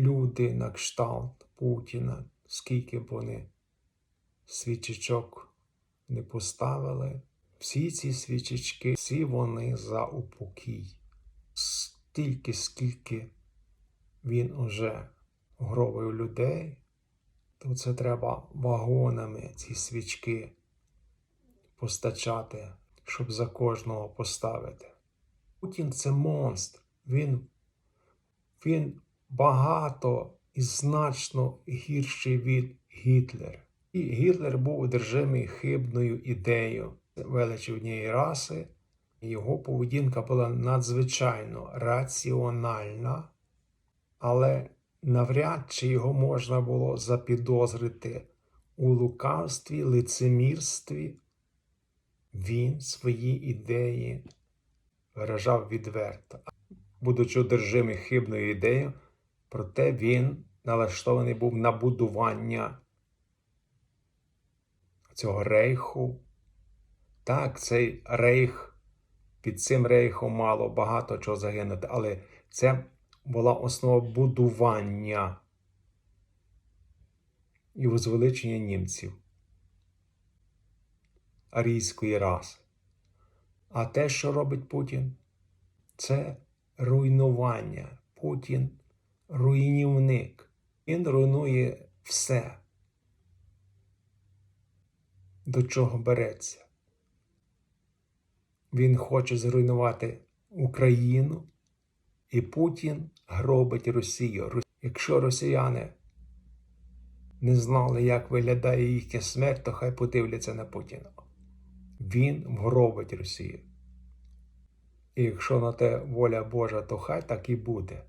люди на кшталт Путіна, скільки б вони свічечок не поставили, всі ці свічечки, всі вони за упокій. Стільки, скільки він уже гробив людей, то це треба вагонами ці свічки постачати, щоб за кожного поставити. Путін це монстр. Він, він багато і значно гірший від Гітлера. І Гітлер був одержимий хибною ідеєю величі однієї раси. Його поведінка була надзвичайно раціональна, але навряд чи його можна було запідозрити у лукавстві, лицемірстві. Він свої ідеї виражав відверто. Будучи одержимий хибною ідеєю, проте він налаштований був на будування цього рейху. Так, цей рейх, під цим рейхом мало багато чого загинути, але це була основа будування і возвеличення німців арійської раси. А те, що робить Путін, це руйнування. Путін руйнівник. Він руйнує все, до чого береться. Він хоче зруйнувати Україну, і Путін гробить Росію. Якщо росіяни не знали, як виглядає їхня смерть, то хай подивляться на Путіна. Він вгробить Росію. І якщо на те воля Божа, то хай так і буде.